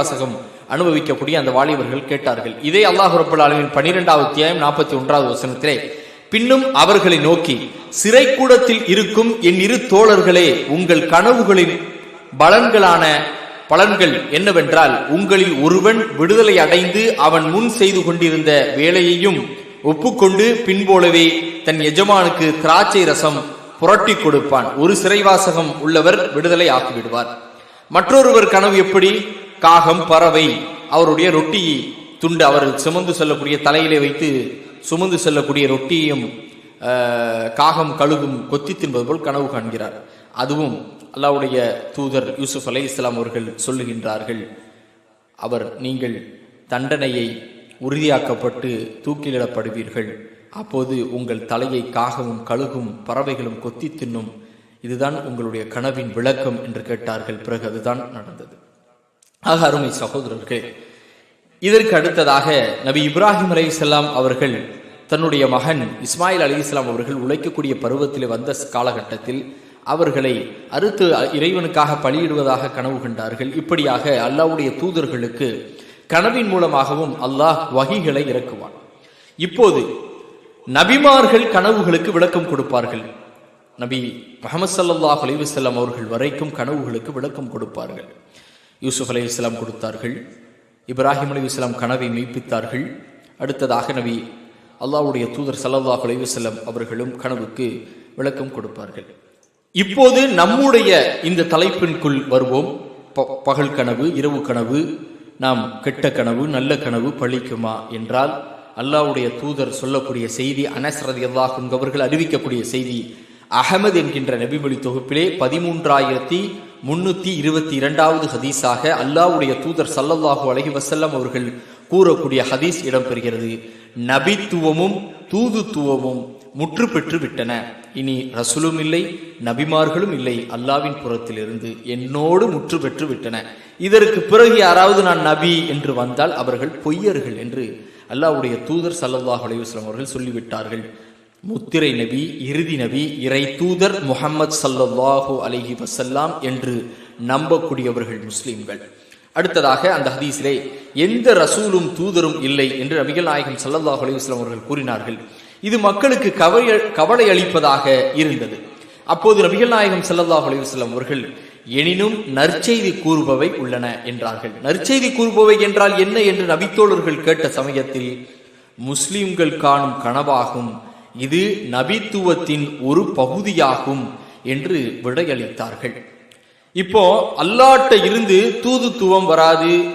வாசகம் அனுபவிக்கக்கூடிய அந்த வாலிபர்கள் கேட்டார்கள். இதே அல்லாஹ் ரப்பல் ஆலமீன் பனிரெண்டாவது அத்தியாயம் நாற்பத்தி ஒன்றாவது வசனத்திலே பின்னும் அவர்களை நோக்கி சிறை கூடத்தில் இருக்கும் என் இரு தோழர்களே உங்கள் கனவுகளின் பலன்களான பலன்கள் என்னவென்றால் உங்களில் ஒருவன் விடுதலை அடைந்து அவன் முன் செய்து கொண்டிருந்த வேலையையும் ஒப்புக்கொண்டு பின்போலவே தன் எஜமானுக்கு திராட்சை ரசம் புரட்டி கொடுப்பான். ஒரு சிறைவாசகம் உள்ளவர் விடுதலை ஆக்கிவிடுவார். மற்றொருவர் கனவு எப்படி? காகம் பறவை அவருடைய ரொட்டி துண்டு அவர் சுமந்து செல்லக்கூடிய தலையிலே வைத்து சுமந்து செல்லக்கூடிய ரொட்டியையும் காகம் கழுகும் கொத்தி தின்பது போல் கனவு காண்கிறார். அதுவும் அல்லாவுடைய தூதர் யூசுப் அலை இஸ்லாம் அவர்கள் சொல்லுகின்றார்கள். அவர் நீங்கள் தண்டனையை உறுதியாக்கப்பட்டு தூக்கிலிடப்படுவீர்கள். அப்போது உங்கள் தலையை காகவும் கழுகும் பறவைகளும் கொத்தி தின்னும். இதுதான் உங்களுடைய கனவின் விளக்கம் என்று கேட்டார்கள். பிறகு அதுதான் நடந்தது. ஆக அருமை சகோதரர்களே இதற்கு அடுத்ததாக நபி இப்ராஹிம் அலைஹிஸ்ஸலாம் அவர்கள் தன்னுடைய மகன் இஸ்மாயில் அலைஹிஸ்ஸலாம் அவர்கள் உழைக்கக்கூடிய பருவத்தில் வந்த காலகட்டத்தில் அவர்களை அறுத்து இறைவனுக்காக பலியிடுவதாக கனவு கண்டார்கள். இப்படியாக அல்லாஹ்வுடைய தூதர்களுக்கு கனவின் மூலமாகவும் அல்லாஹ் வகிகளை இறக்குவான். இப்போது நபிமார்கள் கனவுகளுக்கு விளக்கம் கொடுப்பார்கள். நபி முகமது சல்லாஹ் அலைஹி அவர்கள் வரைக்கும் கனவுகளுக்கு விளக்கம் கொடுப்பார்கள். யூசுப் இஸ்லாம் கொடுத்தார்கள். இப்ராஹிம் இஸ்லாம் கனவை மெய்ப்பித்தார்கள். அடுத்ததாக நபி அல்லாவுடைய தூதர் ஸல்லல்லாஹு அலைவசல்லம் அவர்களும் கனவுக்கு விளக்கம் கொடுப்பார்கள். இப்போது நம்முடைய இந்த தலைப்பின்குள் வருவோம். ப- பகல் கனவு இரவு கனவு நாம் கெட்ட கனவு நல்ல கனவு பழிக்குமா என்றால் அல்லாவுடைய தூதர் சொல்லக்கூடிய செய்தி அனசரதி அல்லாஹ் அவர்கள் அறிவிக்கக்கூடிய செய்தி அகமது என்கின்ற நபிமொழி தொகுப்பிலே பதிமூன்றாயிரத்தி முன்னூத்தி இருபத்தி இரண்டாவது ஹதீஸாக அல்லாவுடைய தூதர் சல்லல்லாஹு அலஹி வசல்லம் அவர்கள் கூறக்கூடிய ஹதீஸ் இடம்பெறுகிறது. நபித்துவமும் தூதுத்துவமும் முற்று பெற்று விட்டன. இனி ரசூலும் இல்லை நபிமார்களும் இல்லை. அல்லாவின் புறத்திலிருந்து என்னோடு முற்று பெற்று விட்டன. இதற்கு பிறகு யாராவது நான் நபி என்று வந்தால் அவர்கள் பொய்யர்கள் என்று அல்லாவுடைய தூதர் ஸல்லல்லாஹு அலைஹி அவர்கள் சொல்லிவிட்டார்கள். முத்திரை நபி இறுதி நபி இறை தூதர் முஹம்மது சல்லாஹூ அலஹி வசல்லாம் என்று நம்பக்கூடியவர்கள் முஸ்லிம்கள். அடுத்ததாக அந்த ஹதீஸிலே எந்த ரசூலும் தூதரும் இல்லை என்று நபிகள் நாயகம் ஸல்லல்லாஹு அலைஹி அவர்கள் கூறினார்கள். இது மக்களுக்கு கவலை கவலை அளிப்பதாக இருந்தது. அப்போது நபிகள் நாயகம் ஸல்லல்லாஹு அலைஹி அவர்கள் எனினும் நற்செய்தி கூறுபவை உள்ளன என்றார்கள். நற்செய்தி கூறுபவை என்றால் என்ன என்று நபித்தோழர்கள் கேட்ட சமயத்தில் முஸ்லிம்கள் காணும் கனவாகும் இது நபித்துவத்தின் ஒரு பகுதியாகும் என்று விடையளித்தார்கள். இப்போ அல்லாட்ட இருந்து தூதுத்துவம் வராது.